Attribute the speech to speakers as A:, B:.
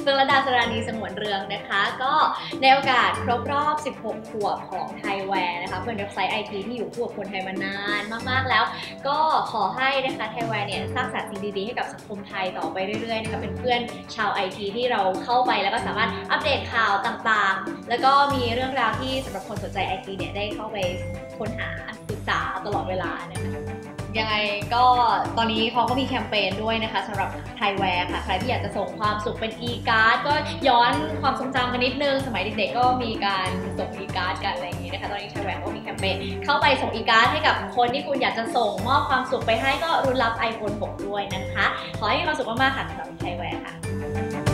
A: เฟื่องระดาสรานีสงวนเรืองนะคะ ก็ในโอกาสครบรอบ 16 ขวบของไทยแวร์นะคะเป็นเว็บไซต์ไอทีที่อยู่คู่กับคนไทยมานานมากๆแล้ว ก็ขอให้นะคะไทยแวร์เนี่ยสร้างสรรค์สิ่งดีๆให้กับสังคมไทยต่อไปเรื่อยๆนะคะเป็นเพื่อนชาวไอทีที่เราเข้าไปแล้วก็สามารถอัปเดตข่าวต่างๆ แล้วก็มีเรื่องราวที่สำหรับคนสนใจไอทีเนี่ยได้เข้าไปค้นหาศึกษาตลอดเวลานะคะยังไง ก็ตอนนี้เขาก็มีแคมเปญด้วยนะคะสำหรับไทยแวร์ค่ะ ใครที่อยากจะส่งความสุขเป็น e-card ก็ย้อนความทรงจำกันนิดนึง สมัยเด็กๆก็มีการส่ง e-card กันอะไรอย่างนี้นะคะ ตอนนี้ไทยแวร์ก็มีแคมเปญเข้าไปส่ง e-card ให้กับคนที่คุณอยากจะส่งมอบความสุขไปให้ก็รุนรับ iPhone 6 ด้วยนะคะ ขอให้มีความสุขมากๆค่ะสำหรับไทยแวร์ค่ะ